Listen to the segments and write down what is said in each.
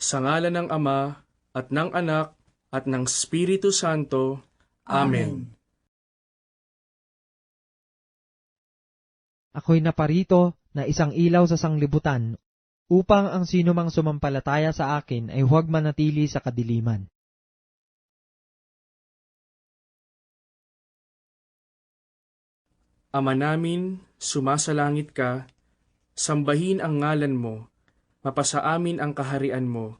Sa ngalan ng Ama, at ng Anak, at ng Espiritu Santo. Amen. Ako'y naparito na isang ilaw sa sanglibutan upang ang sinumang sumampalataya sa akin ay huwag manatili sa kadiliman. Ama namin, sumasalangit ka, sambahin ang ngalan mo, mapasa amin ang kaharian mo,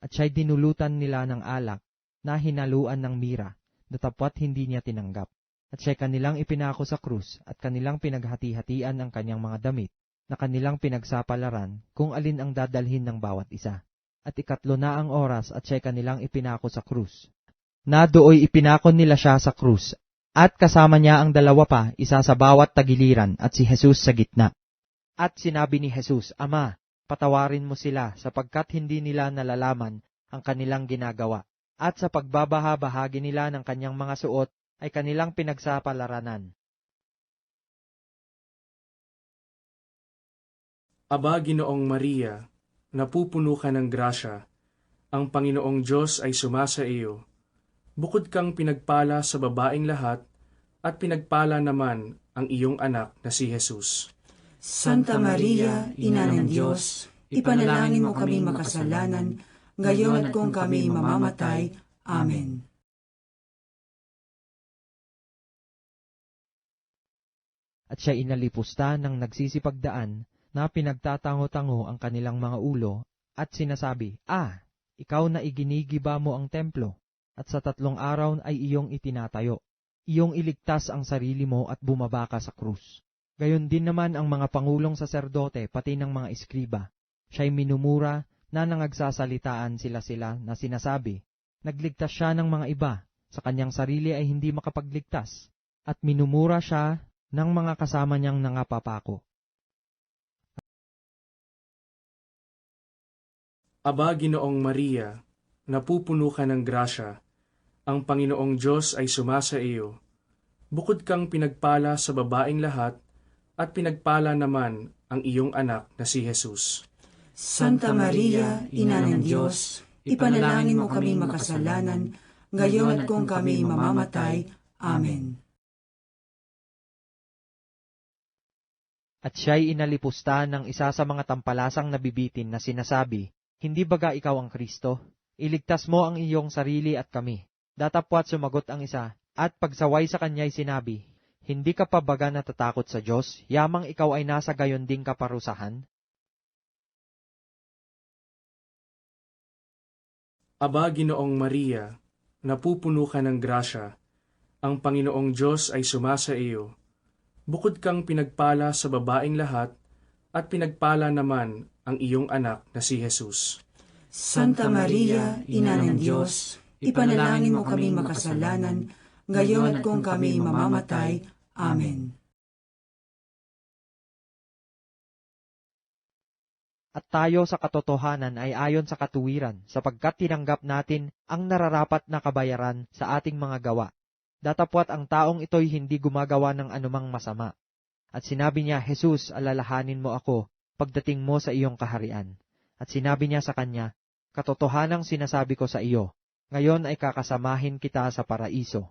At siya'y dinulutan nila ng alak na hinaluan ng mira, datapwat hindi niya tinanggap. At siya'y kanilang ipinako sa krus at kanilang pinaghati-hatian ang kanyang mga damit na kanilang pinagsapalaran kung alin ang dadalhin ng bawat isa. At ikatlo na ang oras at siya'y kanilang ipinako sa krus. Na dooy ipinako nila siya sa krus at kasama niya ang dalawa pa, isa sa bawat tagiliran at si Jesus sa gitna. At sinabi ni Jesus, Ama, patawarin mo sila sapagkat hindi nila nalalaman ang kanilang ginagawa. At sa pagbabaha-bahagi nila ng kanyang mga suot ay kanilang pinagsapalaranan. Aba, Ginoong Maria, napupuno ka ng grasya, ang Panginoong Diyos ay sumasa iyo. Bukod kang pinagpala sa babaing lahat, at pinagpala naman ang iyong anak na si Jesus. Santa Maria, Ina ng Diyos, ipanalangin mo kami makasalanan, ngayon at kung kami mamamatay. Amen. At siya inalipusta ng nagsisipagdaan na pinagtatango-tango ang kanilang mga ulo at sinasabi, Ah, ikaw na iginigiba mo ang templo at sa tatlong araw ay iyong itinatayo. Iyong iligtas ang sarili mo at bumaba ka sa krus. Gayon din naman ang mga pangulong saserdote pati ng mga eskriba. Siya'y minumura na nangagsasalitaan sila-sila na sinasabi, Nagligtas siya ng mga iba, sa kanyang sarili ay hindi makapagligtas, at minumura siya ng mga kasama niyang nangapapako. Aba, Ginoong Maria, napupuno ka ng grasya, ang Panginoong Diyos ay sumasa iyo. Bukod kang pinagpala sa babaing lahat, at pinagpala naman ang iyong anak na si Jesus. Santa Maria, Ina ng Diyos, ipanalangin mo kami makasalanan, ngayon at kung kami mamamatay. Amen. At siya'y inalipusta ng isa sa mga tampalasang nabibitin na sinasabi, Hindi baga ikaw ang Kristo? Iligtas mo ang iyong sarili at kami. Datapwat sumagot ang isa, at pagsaway sa kanya'y sinabi, Hindi ka pa baga natatakot sa Diyos, yamang ikaw ay nasa gayon ding kaparusahan? Aba, Ginoong Maria, napupuno ka ng grasya, ang Panginoong Diyos ay sumasa iyo. Bukod kang pinagpala sa babaing lahat, at pinagpala naman ang iyong anak na si Jesus. Santa Maria, Ina ng Diyos, ipanalangin mo kami makasalanan, ngayon at kung kami mamamatay. Amen. At tayo sa katotohanan ay ayon sa katuwiran, sapagkat tinanggap natin ang nararapat na kabayaran sa ating mga gawa. Datapwat ang taong ito'y hindi gumagawa ng anumang masama. At sinabi niya, Jesus, alalahanin mo ako pagdating mo sa iyong kaharian. At sinabi niya sa kanya, Katotohanang sinasabi ko sa iyo, ngayon ay kakasamahin kita sa paraiso.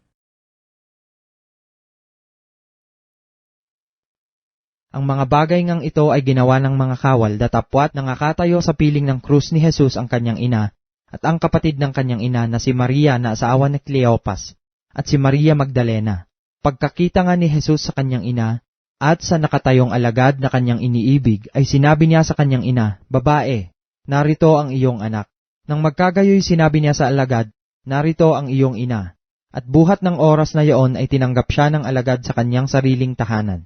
Ang mga bagay ngang ito ay ginawa ng mga kawal datapwat nangakatayo sa piling ng krus ni Jesus ang kanyang ina at ang kapatid ng kanyang ina na si Maria na asawa ni Cleopas at si Maria Magdalena. Pagkakita nga ni Jesus sa kanyang ina, at sa nakatayong alagad na kanyang iniibig, ay sinabi niya sa kanyang ina, Babae, narito ang iyong anak. Nang magkagayoy sinabi niya sa alagad, Narito ang iyong ina. At buhat ng oras na iyon ay tinanggap siya ng alagad sa kanyang sariling tahanan.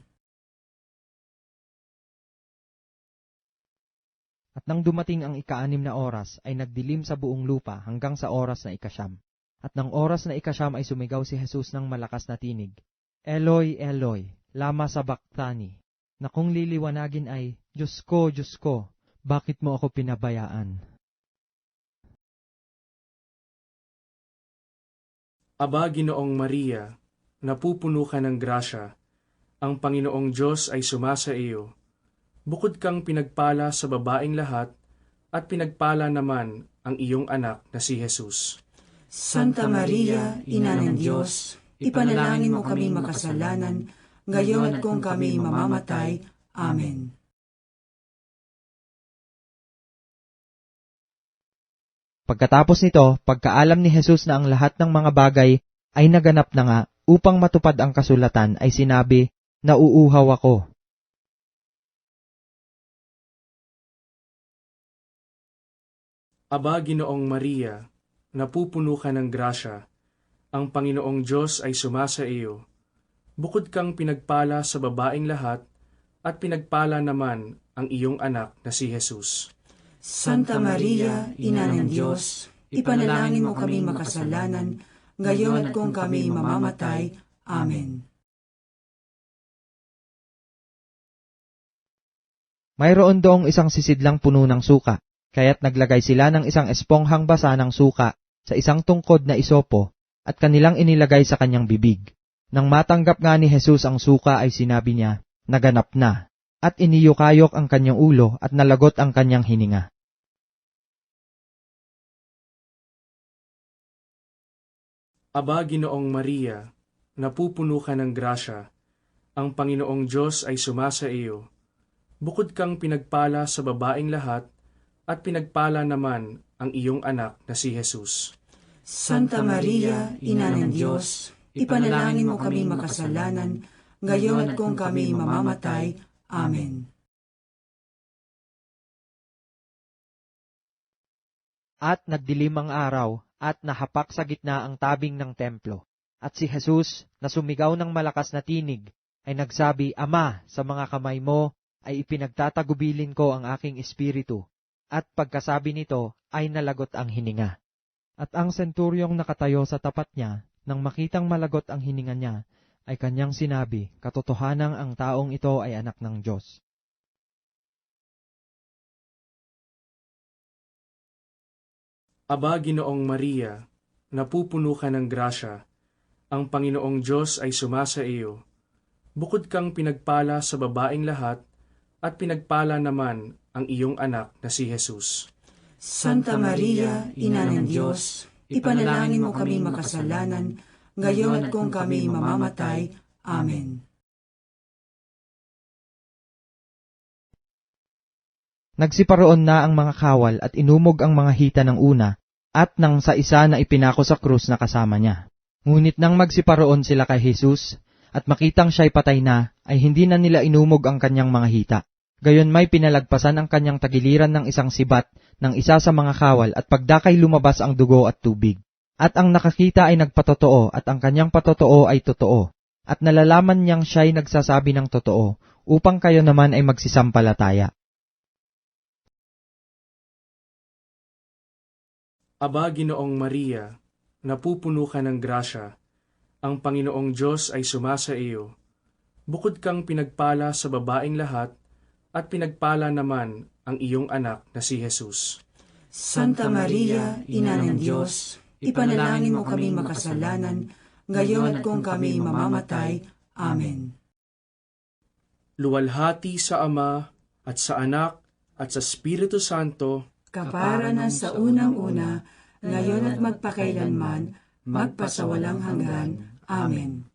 At nang dumating ang ikaanim na oras, ay nagdilim sa buong lupa hanggang sa oras na ikasyam. At nang oras na ikasyam ay sumigaw si Jesus ng malakas na tinig, Eloy, Eloy, lama sabachthani, na kung liliwanagin ay, Diyos ko, Diyos ko, bakit mo ako pinabayaan? Aba, Ginoong Maria, napupuno ka ng grasya, ang Panginoong Diyos ay sumasa iyo. Bukod kang pinagpala sa babaing lahat, at pinagpala naman ang iyong anak na si Jesus. Santa Maria, Ina ng Diyos, ipanalangin mo kami makasalanan, ngayon at kung kami mamamatay. Amen. Pagkatapos nito, pagkaalam ni Jesus na ang lahat ng mga bagay ay naganap na nga, upang matupad ang kasulatan ay sinabi, Nauuhaw ako. Aba, Ginoong Maria, napupuno ka ng grasya, ang Panginoong Diyos ay sumasa iyo. Bukod kang pinagpala sa babaing lahat, at pinagpala naman ang iyong anak na si Jesus. Santa Maria, Ina ng Diyos, ipanalangin mo kami makasalanan, ngayon at kung kami mamamatay. Amen. Mayroon doong isang sisidlang puno ng suka, kaya't naglagay sila ng isang esponghang basa ng suka sa isang tungkod na isopo at kanilang inilagay sa kanyang bibig. Nang matanggap nga ni Jesus ang suka ay sinabi niya, naganap na, at iniyukayok ang kanyang ulo at nalagot ang kanyang hininga. Aba, Ginoong Maria, napupuno ka ng grasya, ang Panginoong Diyos ay sumasa iyo. Bukod kang pinagpala sa babaing lahat, at pinagpala naman ang iyong anak na si Jesus. Santa Maria, Ina ng Diyos, ipanalangin mo kami makasalanan, ngayon at kung kami mamamatay. Amen. At nagdilim ang araw at nahapak sa gitna ang tabing ng templo. At si Jesus, na sumigaw ng malakas na tinig, ay nagsabi, Ama, sa mga kamay mo ay ipinagtatagubilin ko ang aking espiritu. At pagkasabi nito ay nalagot ang hininga. At ang senturyong nakatayo sa tapat niya, nang makitang malagot ang hininga niya, ay kanyang sinabi, katotohanang ang taong ito ay anak ng Diyos. Aba, Ginoong Maria, napupuno ka ng grasya, ang Panginoong Diyos ay sumasa iyo. Bukod kang pinagpala sa babaing lahat, at pinagpala naman ang iyong anak na si Jesus. Santa Maria, Ina ng Diyos, ipanalangin mo kami makasalanan, ngayon at kung kami mamamatay. Amen. Nagsiparoon na ang mga kawal at inumog ang mga hita ng una, at nang sa isa na ipinako sa krus na kasama niya. Ngunit nang magsiparoon sila kay Jesus, at makitang siya'y patay na, ay hindi na nila inumog ang kanyang mga hita. Gayon may pinalagpasan ang kanyang tagiliran ng isang sibat ng isa sa mga kawal at pagdakay lumabas ang dugo at tubig. At ang nakakita ay nagpatotoo at ang kanyang patotoo ay totoo. At nalalaman niyang siya'y nagsasabi ng totoo, upang kayo naman ay magsisampalataya. Aba, Ginoong Maria, napupuno ka ng grasya, ang Panginoong Diyos ay sumasa iyo. Bukod kang pinagpala sa babaing lahat, at pinagpala naman ang iyong anak na si Jesus. Santa Maria, Ina ng Diyos, ipanalangin mo kami makasalanan, ngayon at kung kami mamamatay. Amen. luwalhati sa Ama at sa Anak at sa Espiritu Santo, kapara na sa unang-una, ngayon at magpakailanman, magpasawalang hanggan. Amen.